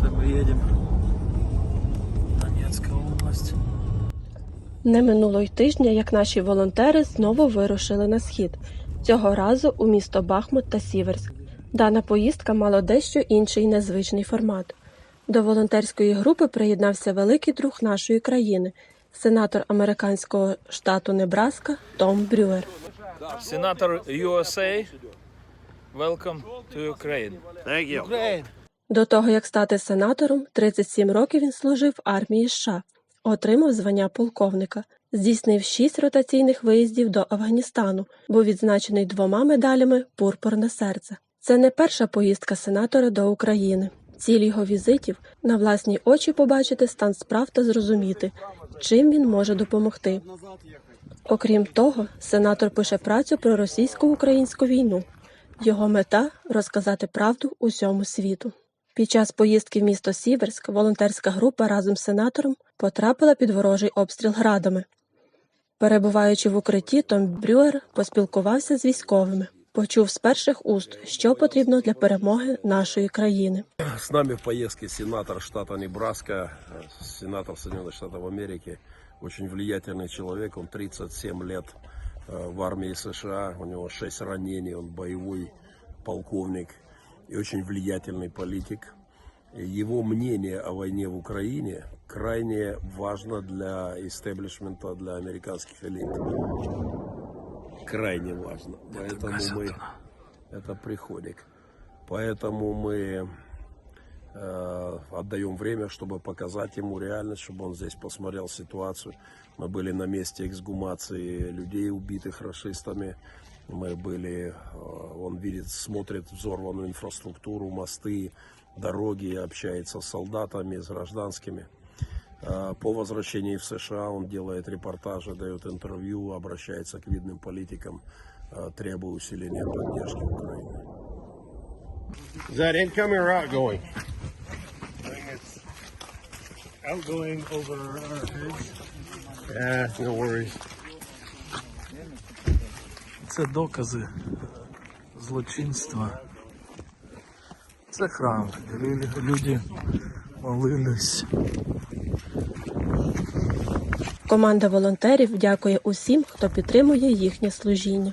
Це ми їдемо. Донецька область. Не минуло й тижня, як наші волонтери знову вирушили на схід. Цього разу у місто Бахмут та Сіверськ. Дана поїздка мала дещо інший незвичний формат. До волонтерської групи приєднався великий друг нашої країни, сенатор американського штату Небраска Том Брюер. Сенатор USA. Welcome to Ukraine. Thank you. Ukraine. До того як стати сенатором, 37 років він служив армії США, отримав звання полковника, здійснив 6 ротаційних виїздів до Афганістану, був відзначений двома медалями Пурпурне серце. Це не перша поїздка сенатора до України. Ціль його візитів на власні очі побачити стан справ та зрозуміти, чим він може допомогти. Окрім того, сенатор пише працю про російсько-українську війну. Його мета розказати правду усьому світу. Під час поїздки в місто Сіверськ волонтерська група разом з сенатором потрапила під ворожий обстріл градами. Перебуваючи в укритті, Том Брюер поспілкувався з військовими, почув з перших уст, що потрібно для перемоги нашої країни. С нами в поездке сенатор штата Небраска, э, сенатор Соединенных Штатов Америки. Очень влиятельный человек, он 37 лет э, в армии США, у него 6 ранений, он боевой полковник И очень влиятельный политик. Его мнение о войне в Украине крайне важно для истеблишмента, для американских элит. Крайне важно. Поэтому мы... Это приходик. Поэтому мы э, отдаем время, чтобы показать ему реальность, чтобы он здесь посмотрел ситуацию. Мы были на месте эксгумации людей, убитых расистами. Мы были, э, он видит, смотрит взорванную инфраструктуру, мосты, дороги, общается с солдатами, с гражданскими. Э, По возвращении в США он делает репортажи, дает интервью, обращается к видным политикам, э, требуя усиления поддержки Украины. Is that incoming or outgoing? It's outgoing over our heads. Yeah, no worries. Це докази злочинства. Це храм, люди молились. Команда волонтерів дякує усім, хто підтримує їхнє служіння.